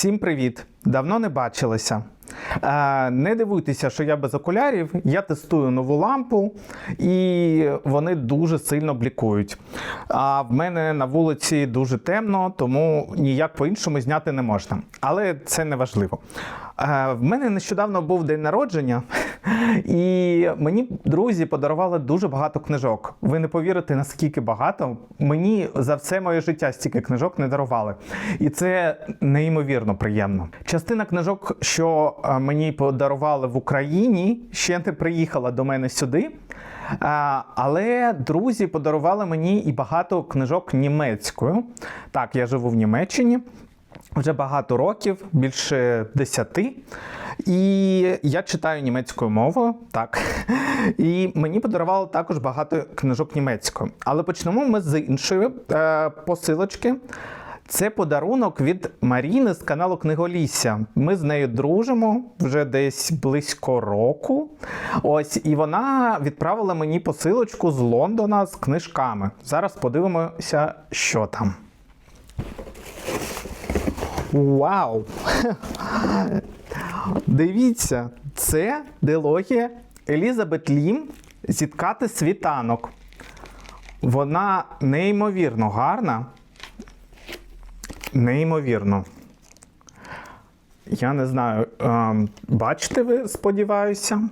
Всім привіт! Давно не бачилися. Е, Не дивуйтеся, що я без окулярів. Я тестую нову лампу, і вони дуже сильно блікують. А в мене на вулиці дуже темно, тому ніяк по-іншому зняти не можна. Але це не важливо. В мене нещодавно був день народження, і мені друзі подарували дуже багато книжок. Ви не повірите, наскільки багато. Мені за все моє життя стільки книжок не дарували. І це неймовірно приємно. Частина книжок, що е, мені подарували в Україні, ще не приїхала до мене сюди. Але друзі подарували мені і багато книжок німецькою. Так, я живу в Німеччині вже багато років, більше десяти. І я читаю німецькою мовою, так. І мені подарували також багато книжок німецькою. Але почнемо ми з іншої е, посилочки. Це подарунок від Маріни з каналу Книголісся. Ми з нею дружимо вже десь близько року. Ось, і вона відправила мені посилочку з Лондона з книжками. Зараз подивимося, що там. Вау! Дивіться, це дилогія Елізабет Лім Зіткати світанок. Вона неймовірно гарна. Неймовірно. Я не знаю, ем, бачите ви, сподіваюся.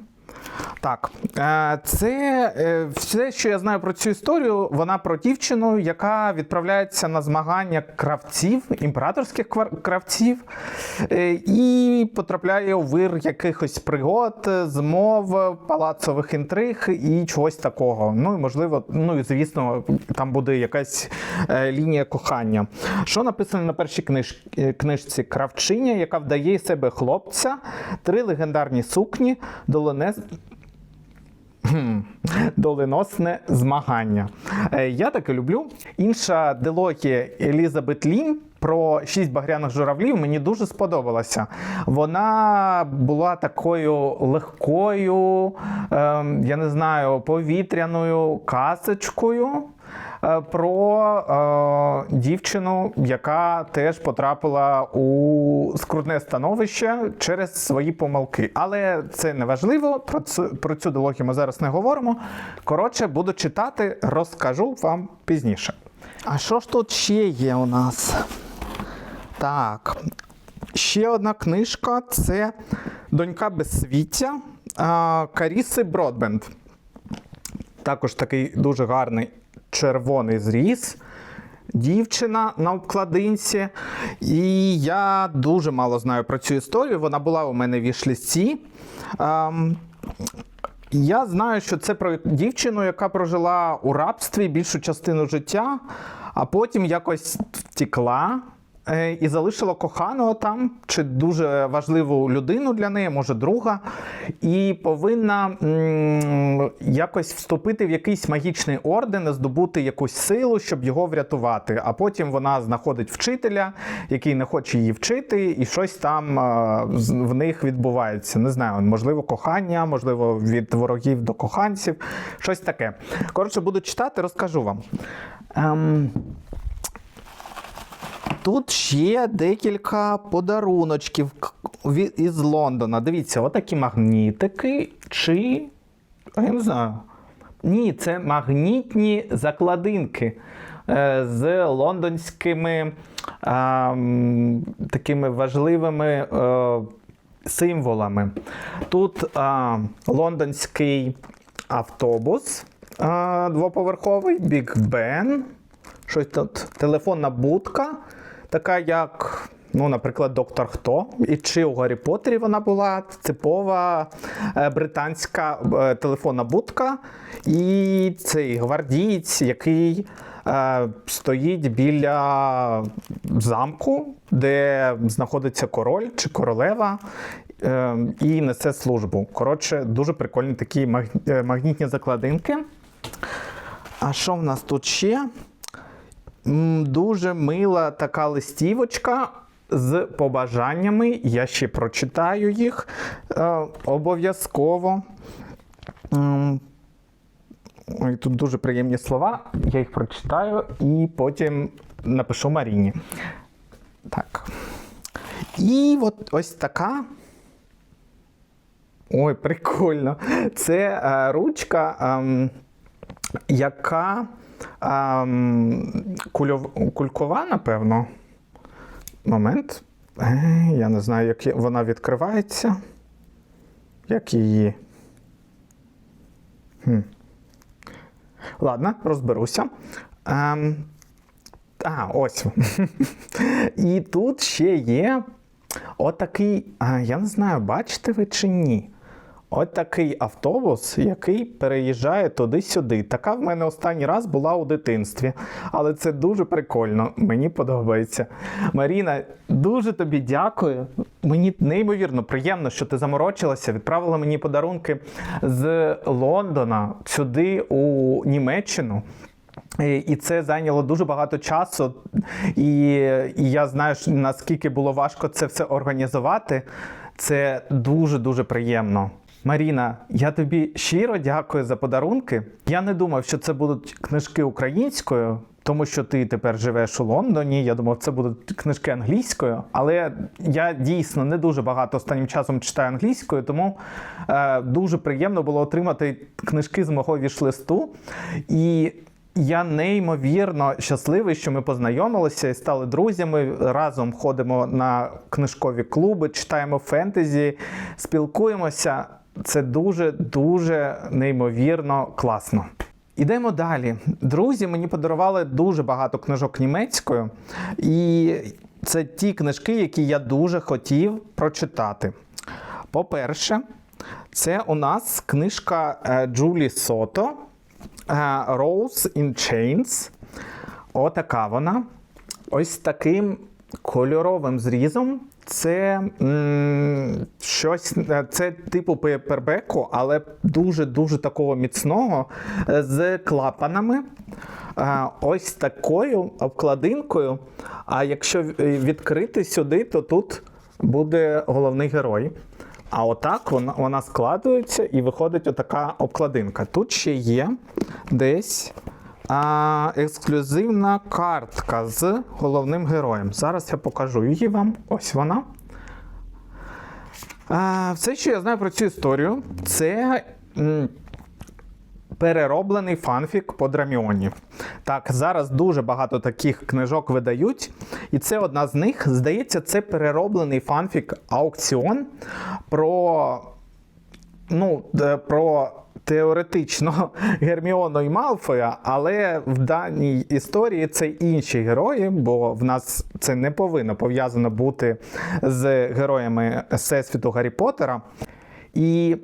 Так, е, це е, все, що я знаю про цю історію, вона про дівчину, яка відправляється на змагання кравців, імператорських кравців, е, і потрапляє у вир якихось пригод, змов, палацових інтриг і чогось такого. Ну і можливо, ну і звісно, там буде якась лінія кохання. Що написано на першій книж... книжці Кравчиня, яка вдає себе хлопця, три легендарні сукні, долоне. Доленосне змагання. Е, Я таке люблю. Інша дилогія Елізабет Лім про шість багряних журавлів мені дуже сподобалася. Вона була такою легкою, ем, я не знаю, повітряною казочкою. Е, Про е, дівчину, яка теж потрапила у скрутне становище через свої помилки. Але це не важливо. Про цю, про цю дилогію ми зараз не говоримо. Коротше, буду читати, розкажу вам пізніше. А що ж тут ще є у нас? Так. Ще одна книжка це Донька безсвіття Каріси Бродбенд. Також такий дуже гарний червоний зріз. Дівчина на обкладинці. І я дуже мало знаю про цю історію. Вона була у мене в вішлісті. Ем, я знаю, що це про дівчину, яка прожила у рабстві більшу частину життя, а потім якось втекла і залишила коханого там, чи дуже важливу людину для неї, може друга, і повинна якось вступити в якийсь магічний орден, здобути якусь силу, щоб його врятувати. А потім вона знаходить вчителя, який не хоче її вчити, і щось там е, в них відбувається. Не знаю, можливо, кохання, можливо, від ворогів до коханців, щось таке. Коротше, буду читати, розкажу вам. Ем, Тут ще декілька подаруночків із Лондона. Дивіться, отакі магнітики чи. Я не знаю. Ні, це магнітні закладинки е, з лондонськими ем, такими важливими е, символами. Тут е, лондонський автобус е, двоповерховий, Біг Бен. Щось тут телефонна будка, така як, ну, наприклад, Доктор Хто. І чи у Гаррі Поттері вона була типова е, британська е, телефонна будка. І цей гвардієць, який е, стоїть біля замку, де знаходиться король чи королева. е, І несе службу. Коротше, дуже прикольні такі е, магнітні закладинки. А що в нас тут ще? Дуже мила така листівочка з побажаннями. Я ще прочитаю їх е, обов'язково. Ой, тут дуже приємні слова. Я їх прочитаю і потім напишу Маріні. Так. І от ось така. Ой, прикольно. Це е, ручка, ем, яка ем, кульов, кулькова, напевно. Момент. Е, я не знаю, як вона відкривається. Як її. Хм. Ладно, розберуся. Ем, а, ось. І тут ще є отакий, я не знаю, бачите ви чи ні. От такий автобус, який переїжджає туди-сюди. Така в мене останній раз була у дитинстві. Але це дуже прикольно. Мені подобається. Маріна, дуже тобі дякую. Мені неймовірно приємно, що ти заморочилася, відправила мені подарунки з Лондона сюди, у Німеччину. І це зайняло дуже багато часу, і, і я знаю, наскільки було важко це все організувати. Це дуже дуже приємно. Маріна, я тобі щиро дякую за подарунки. Я не думав, що це будуть книжки українською, тому що ти тепер живеш у Лондоні. Я думав, це будуть книжки англійською. Але я дійсно не дуже багато останнім часом читаю англійською, тому е, дуже приємно було отримати книжки з мого вішлисту. І я неймовірно щасливий, що ми познайомилися і стали друзями. Разом ходимо на книжкові клуби, читаємо фентезі, спілкуємося. Це дуже дуже неймовірно класно. Ідемо далі. Друзі мені подарували дуже багато книжок німецькою, і це ті книжки, які я дуже хотів прочитати. По-перше, це у нас книжка е, Джулі Сото е, Rose in Chains. Отака вона. Ось таким кольоровим зрізом. Це щось, е, це типу пейпербеку, але дуже-дуже такого міцного е, з клапанами. Е, Ось такою обкладинкою. А якщо відкрити сюди, то тут буде головний герой. А отак вона, вона складується і виходить отака обкладинка. Тут ще є десь а, ексклюзивна картка з головним героєм. Зараз я покажу її вам. Ось вона. А, все, що я знаю про цю історію, це. Перероблений фанфік по Драміоні. Так, зараз дуже багато таких книжок видають, і це одна з них. Здається, це перероблений фанфік аукціон про, ну, про теоретично Герміону і Малфоя, але в даній історії це інші герої, бо в нас це не повинно пов'язано бути з героями Всесвіту Гаррі Поттера. І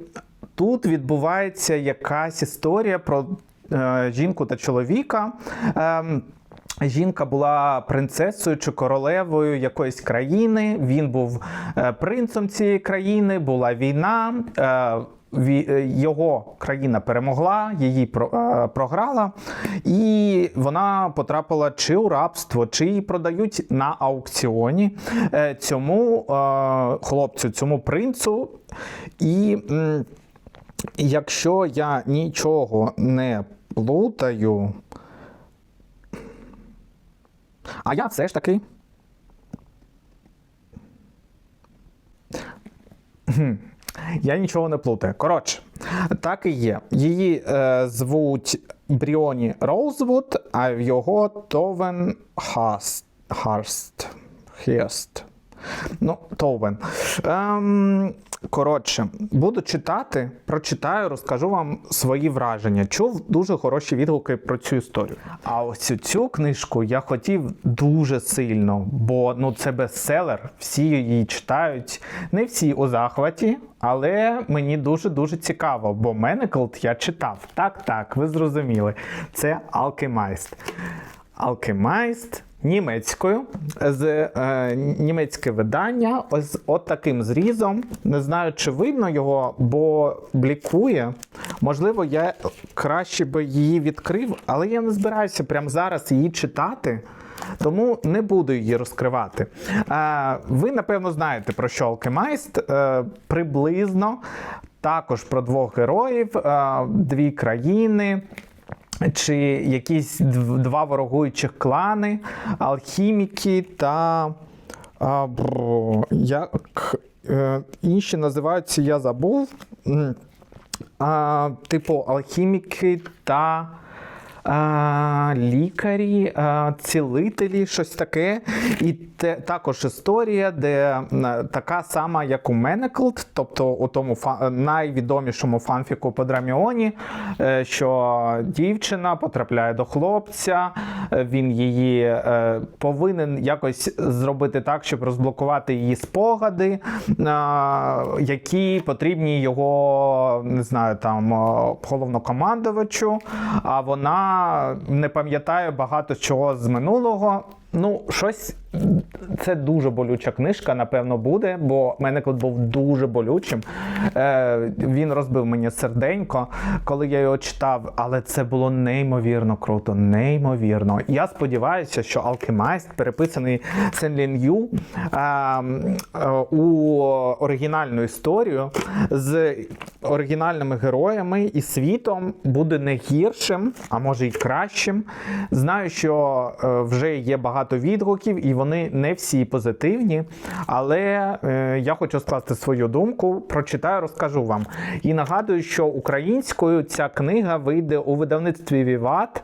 тут відбувається якась історія про е, жінку та чоловіка. Ем, Жінка була принцесою чи королевою якоїсь країни. Він був е, принцем цієї країни, була війна. Е, Його країна перемогла, її е, програла, і вона потрапила чи у рабство, чи її продають на аукціоні е, цьому хлопцю, цьому принцу. І якщо я нічого не плутаю. А я все ж таки. Я нічого не плутаю. Коротше, так і є. Її е, звуть Бріоні Роузвуд, а його Товен Хаст. Харст. Хест. Ну, Товен. Ем, коротше, буду читати, прочитаю, розкажу вам свої враження. Чув дуже хороші відгуки про цю історію. А ось цю- книжку я хотів дуже сильно, бо ну це бестселер, всі її читають. Не всі у захваті, але мені дуже-дуже цікаво, бо Менеклд я читав. Так, так, ви зрозуміли. Це Алкемайст. Алкемайст німецькою з е, німецьке видання. Ось от таким зрізом. Не знаю, чи видно його, бо блікує. Можливо, я краще би її відкрив, але я не збираюся прямо зараз її читати. Тому не буду її розкривати. Е, ви, напевно, знаєте про що Алкемайст. Е, приблизно також про двох героїв, е, дві країни чи якісь два ворогуючих клани, алхіміки та А, бро, як е, інші називаються, я забув. А, типу алхіміки та а, лікарі, а, цілителі, щось таке. І те, також історія, де така сама, як у Менеклд, тобто у тому фа- найвідомішому фанфіку по Драміоні, е, що дівчина потрапляє до хлопця, е, він її е, повинен якось зробити так, щоб розблокувати її спогади, які потрібні його, не знаю, там головнокомандувачу, а вона не пам'ятаю багато чого з минулого. Ну, щось це дуже болюча книжка, напевно, буде, бо Менеклд був дуже болючим. Е, він розбив мені серденько, коли я його читав, але це було неймовірно круто, неймовірно. Я сподіваюся, що Алкемайст, переписаний Сен Лін Ю е, е, у оригінальну історію з оригінальними героями і світом буде не гіршим, а може й кращим. Знаю, що е, вже є багато відгуків, і вони не всі позитивні. Але е, я хочу скласти свою думку, прочитаю, розкажу вам. І нагадую, що українською ця книга вийде у видавництві Віват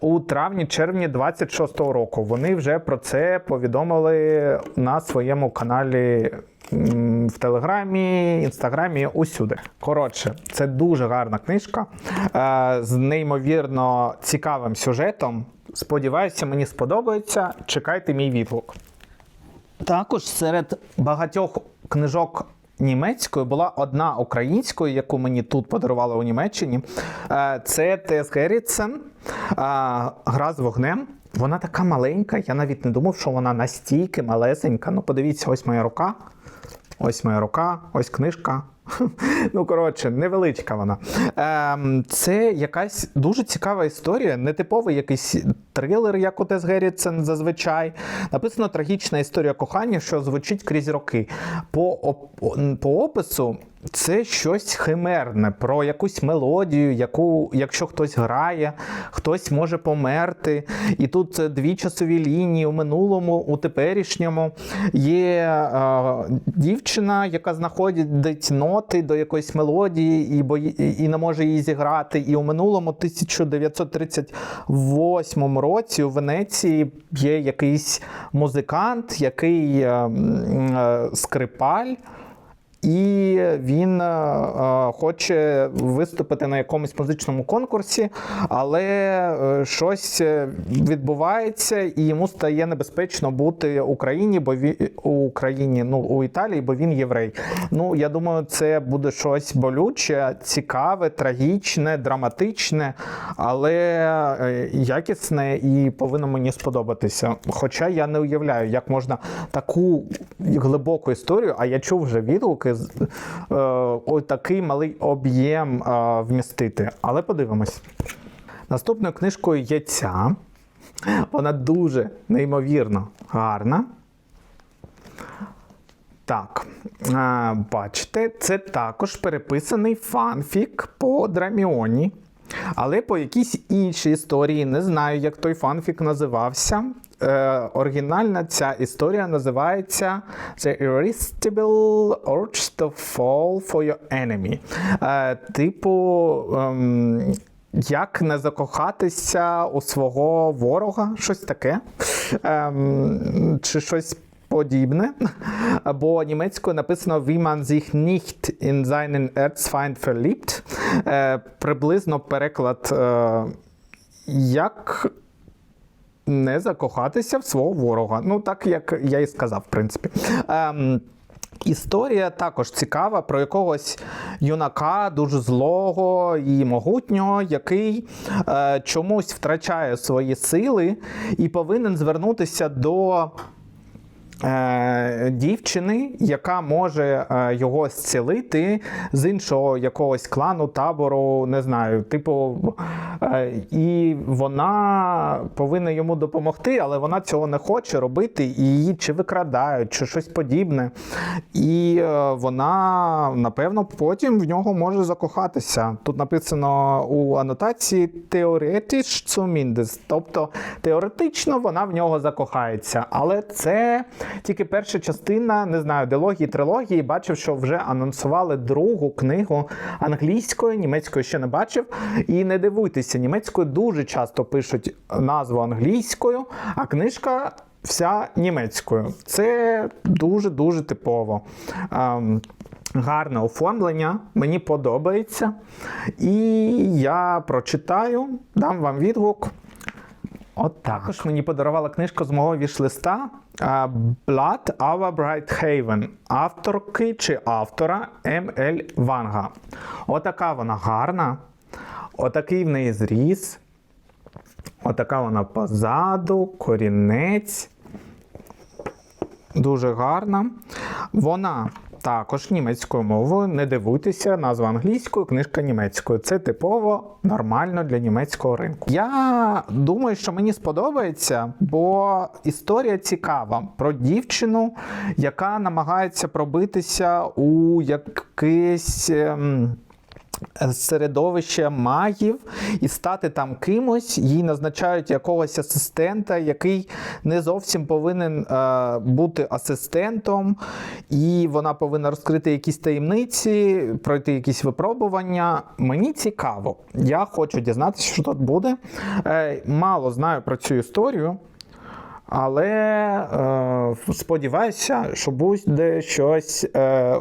у травні-червні 26-го року. Вони вже про це повідомили на своєму каналі в Телеграмі, Інстаграмі, усюди. Коротше, це дуже гарна книжка е, з неймовірно цікавим сюжетом. Сподіваюся, мені сподобається. Чекайте мій відгук. Також серед багатьох книжок німецькою була одна українською, яку мені тут подарували у Німеччині. Е, Це Тес Геррітсен е, Гра з вогнем. Вона така маленька, я навіть не думав, що вона настільки малесенька. Ну, подивіться, ось моя рука. Ось моя рука, ось книжка. Ну, коротше, невеличка вона. Ем, це якась дуже цікава історія, нетиповий якийсь трилер, як у Тес Геррітсен зазвичай. Написано трагічна історія кохання, що звучить крізь роки. По, по опису це щось химерне про якусь мелодію, яку, якщо хтось грає, хтось може померти. І тут дві часові лінії у минулому, у теперішньому. Є е, дівчина, яка знаходить ноти до якоїсь мелодії і, бої, і не може її зіграти. І у минулому 1938 році у Венеції є якийсь музикант, який е, е, скрипаль. І він е, е, хоче виступити на якомусь музичному конкурсі, але е, щось відбувається, і йому стає небезпечно бути в Україні, бо він у Україні, ну у Італії, бо він єврей. Ну я думаю, це буде щось болюче, цікаве, трагічне, драматичне, але якісне і повинно мені сподобатися. Хоча я не уявляю, як можна таку глибоку історію, а я чув вже відгуки з е, ось такий малий об'єм е, вмістити. Але подивимось. Наступною книжкою є ця. Вона дуже неймовірно гарна. Так, е, бачите, це також переписаний фанфік по Драміоні. Але по якійсь іншій історії, не знаю, як той фанфік називався. Е, оригінальна ця історія називається The Irresistible Urge to Fall for Your Enemy. Е, типу, ем, як не закохатися у свого ворога, щось таке. Ем, чи щось подібне. Бо німецькою написано Wie man sich in seinen Erzfeind verliebt. Е, приблизно переклад е, як не закохатися в свого ворога. Ну, так як я і сказав, в принципі. Ем, Історія також цікава про якогось юнака дуже злого і могутнього, який е, чомусь втрачає свої сили і повинен звернутися до дівчини, яка може е, його зцілити з іншого якогось клану, табору, не знаю, типу, е, і вона повинна йому допомогти, але вона цього не хоче робити, і її чи викрадають, чи щось подібне. І е, вона, напевно, потім в нього може закохатися. Тут написано у анотації теоретич тобто теоретично вона в нього закохається, але це Тільки перша частина, не знаю, дилогії, трилогії, бачив, що вже анонсували другу книгу англійською, німецькою ще не бачив. І не дивуйтеся, німецькою дуже часто пишуть назву англійською, а книжка вся німецькою. Це дуже-дуже типово. Ем, Гарне оформлення, мені подобається. І я прочитаю, дам вам відгук. От також мені подарувала книжку з мого вішлиста Blood Our Bright Haven авторки чи автора М.Л. Ванга. Отака вона гарна. Отакий в неї зріз. Отака вона позаду, корінець. Дуже гарна. Вона також німецькою мовою. Не дивуйтеся, назва англійською, книжка німецькою. Це типово нормально для німецького ринку. Я думаю, що мені сподобається, бо історія цікава про дівчину, яка намагається пробитися у якийсь. Середовище магів і стати там кимось. Їй назначають якогось асистента, який не зовсім повинен е, бути асистентом, і вона повинна розкрити якісь таємниці, пройти якісь випробування. Мені цікаво. Я хочу дізнатися, що тут буде. Е, мало знаю про цю історію. Але е, сподіваюся, що буде щось е,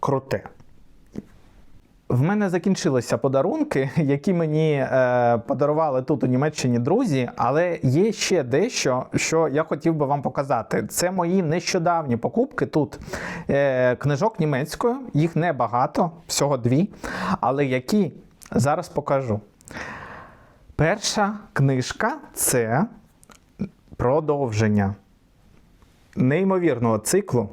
круте. В мене закінчилися подарунки, які мені е, подарували тут у Німеччині друзі, але є ще дещо, що я хотів би вам показати. Це мої нещодавні покупки тут е, книжок німецькою, їх небагато, всього дві. Але які зараз покажу. Перша книжка це продовження неймовірного циклу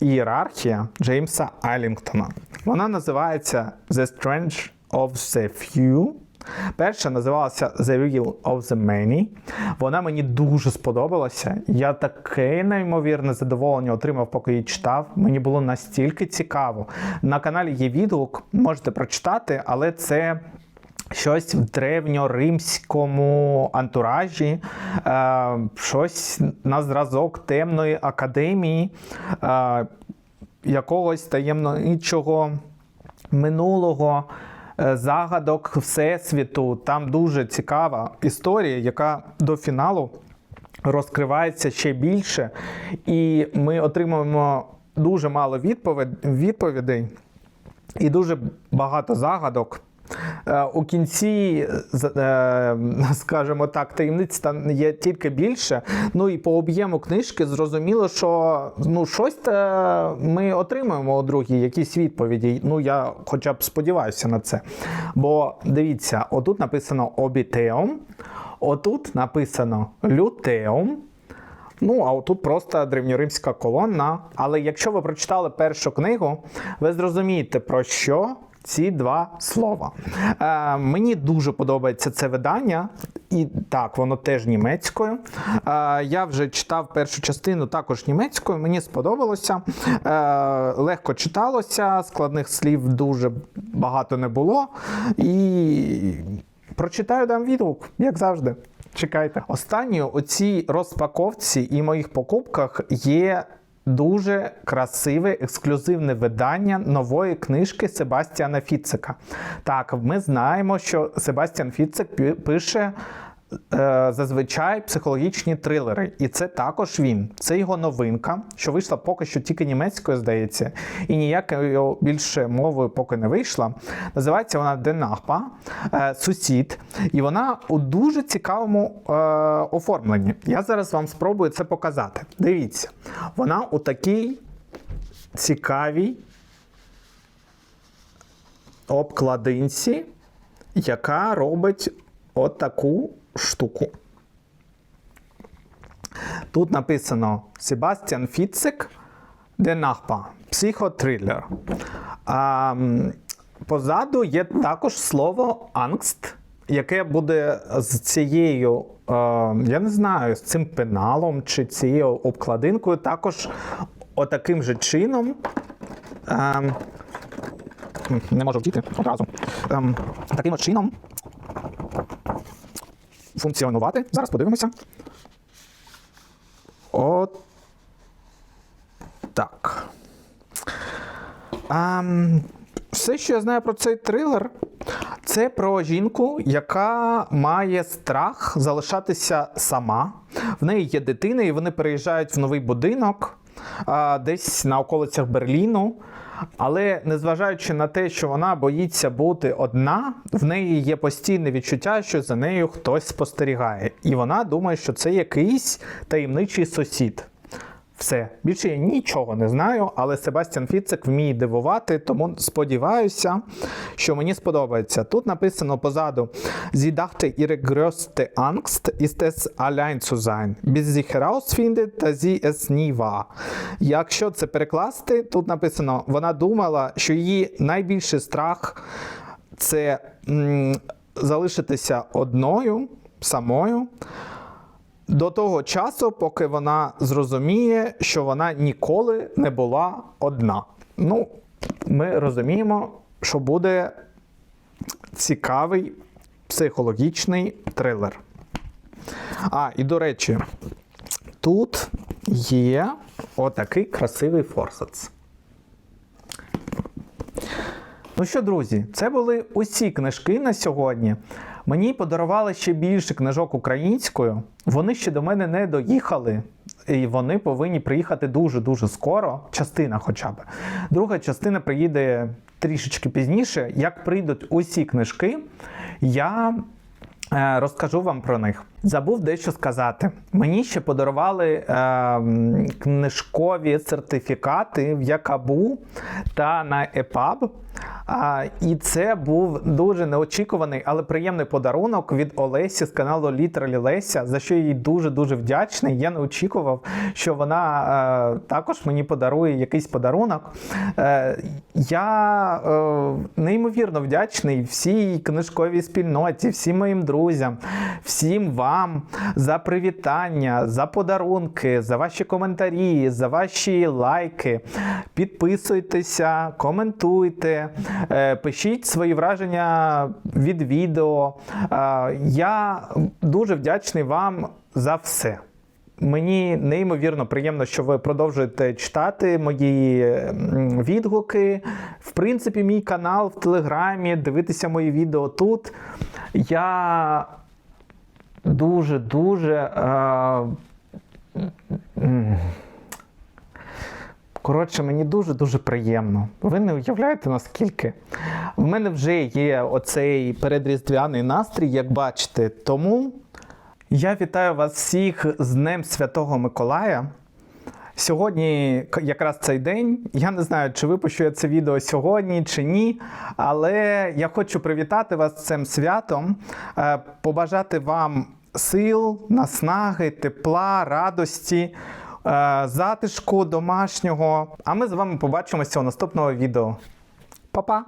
Ієрархія Джеймса Алінгтона. Вона називається The Strange of the Few. Перша називалася The Wheel of the Many. Вона мені дуже сподобалася. Я таке неймовірне задоволення отримав, поки її читав. Мені було настільки цікаво. На каналі є відгук, можете прочитати, але це щось в древньоримському антуражі, е, щось на зразок темної академії, е, якогось таємничого минулого. е, Загадок Всесвіту. Там дуже цікава історія, яка до фіналу розкривається ще більше. І ми отримуємо дуже мало відповідей і дуже багато загадок. Е, У кінці, е, скажімо так, таємниць там є тільки більше. Ну і по об'єму книжки зрозуміло, що ну щось ми отримуємо у другій, якісь відповіді. Ну я хоча б сподіваюся на це. Бо дивіться, отут написано обітеум, отут написано лютеум. Ну, а отут просто древньоримська колонна. Але якщо ви прочитали першу книгу, ви зрозумієте, про що ці два слова. Е, мені дуже подобається це видання, і так, воно теж німецькою. Е, я вже читав першу частину також німецькою, мені сподобалося. Е, легко читалося, складних слів дуже багато не було. І прочитаю дам відгук, як завжди. Чекайте. Останньою у цій розпаковці і моїх покупках є дуже красиве ексклюзивне видання нової книжки Себастьяна Фіцика. Так, ми знаємо, що Себастьян Фіцик пише. Е, Зазвичай психологічні трилери, і це також він. Це його новинка, що вийшла поки що тільки німецькою, здається, і ніякою більше мовою поки не вийшла. Називається вона Денахпа, е, сусід, і вона у дуже цікавому е, оформленні. Я зараз вам спробую це показати. Дивіться, вона у такій цікавій обкладинці, яка робить от таку штуку. Тут написано Себастьян Фіцик, де Нахпа, психотрилер. А, позаду є також слово ангст, яке буде з цією, я не знаю, з цим пеналом чи цією обкладинкою, також отаким же чином. Ем, не можу вдіти одразу. Ем, таким чином функціонувати. Зараз подивимося. От так. А, Все, що я знаю про цей трилер, це про жінку, яка має страх залишатися сама. В неї є дитина, і вони переїжджають в новий будинок а, десь на околицях Берліну. Але незважаючи на те, що вона боїться бути одна, в неї є постійне відчуття, що за нею хтось спостерігає. І вона думає, що це якийсь таємничий сусід. Все, більше я нічого не знаю, але Себастьян Фіцек вміє дивувати, тому сподіваюся, що мені сподобається. Тут написано позаду: Sie dachte ihre größte Angst ist es allein zu sein, bis sie herausfindet, dass sie. Якщо це перекласти, тут написано: вона думала, що її найбільший страх це м, залишитися одною самою до того часу, поки вона зрозуміє, що вона ніколи не була одна. Ну, ми розуміємо, що буде цікавий психологічний трилер. А, і до речі, тут є отакий красивий форсац. Ну що, друзі, це були усі книжки на сьогодні. Мені подарували ще більше книжок українською. Вони ще до мене не доїхали, і вони повинні приїхати дуже-дуже скоро. Частина, хоча б. Друга частина приїде трішечки пізніше. Як прийдуть усі книжки, я Е, Розкажу вам про них. Забув дещо сказати. Мені ще подарували е, книжкові сертифікати в Якабу та на EPUB. А, і це був дуже неочікуваний, але приємний подарунок від Олесі з каналу Літералі Леся, за що я їй дуже-дуже вдячний. Я не очікував, що вона е, також мені подарує якийсь подарунок. Е, я е, неймовірно вдячний всій книжковій спільноті, всім моїм друзям, всім вам за привітання, за подарунки, за ваші коментарі, за ваші лайки. Підписуйтеся, коментуйте, е, пишіть свої враження від відео. Е, Я дуже вдячний вам за все. Мені неймовірно приємно, що ви продовжуєте читати мої відгуки. В принципі, мій канал в Телеграмі, дивитися мої відео тут. Я дуже-дуже. Е, Коротше, мені дуже-дуже приємно. Ви не уявляєте, наскільки. В мене вже є оцей передріздвяний настрій, як бачите. Тому я вітаю вас всіх з Днем Святого Миколая. Сьогодні якраз цей день. Я не знаю, чи випущу я це відео сьогодні чи ні. Але я хочу привітати вас з цим святом, е, побажати вам сил, наснаги, тепла, радості, е, затишку домашнього. А ми з вами побачимося у наступного відео. Па-па!